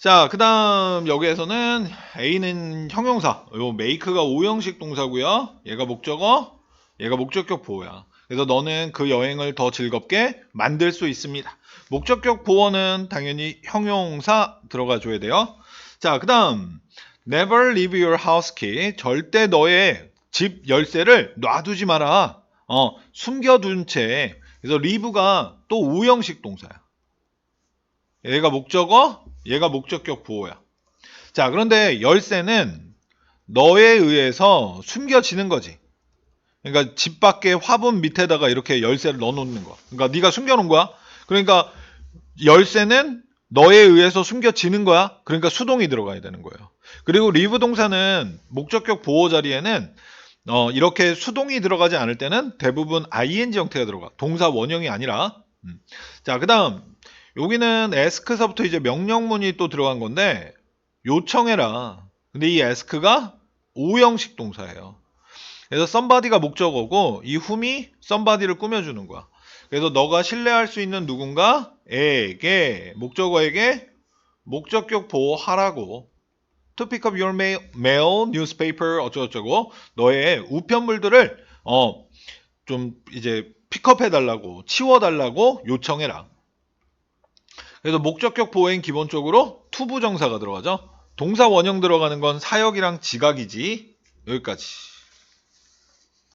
자, 그 다음 여기에서는 A는 형용사, 요 make가 오형식 동사고요. 얘가 목적어, 얘가 목적격 보호야. 그래서 너는 그 여행을 더 즐겁게 만들 수 있습니다. 목적격 보호는 당연히 형용사 들어가 줘야 돼요. 자, 그 다음 never leave your house key. 절대 너의 집 열쇠를 놔두지 마라. 어, 숨겨둔 채. 그래서 leave가 또 오형식 동사야. 얘가 목적어, 얘가 목적격 보호야. 자, 그런데 열쇠는 너에 의해서 숨겨지는 거지. 그러니까 집 밖에 화분 밑에다가 이렇게 열쇠를 넣어놓는 거. 그러니까 네가 숨겨놓은 거야. 그러니까 열쇠는 너에 의해서 숨겨지는 거야. 그러니까 수동이 들어가야 되는 거예요. 그리고 리브 동사는 목적격 보호 자리에는 어, 이렇게 수동이 들어가지 않을 때는 대부분 ing 형태가 들어가. 동사 원형이 아니라. 음. 자, 그 다음 여기는 ask서부터 이제 명령문이 또 들어간 건데 요청해라. 근데 이 ask가 오형식 동사예요. 그래서 somebody가 목적어고 이 whom이 somebody를 꾸며주는 거야. 그래서 너가 신뢰할 수 있는 누군가에게 목적어에게 목적격 보호하라고 to pick up your mail, mail newspaper 어쩌고저쩌고 너의 우편물들을 어 좀 이제 픽업해 달라고 치워 달라고 요청해라. 그래서 목적격 보호엔 기본적으로 투부정사가 들어가죠. 동사 원형 들어가는 건 사역이랑 지각이지. 여기까지.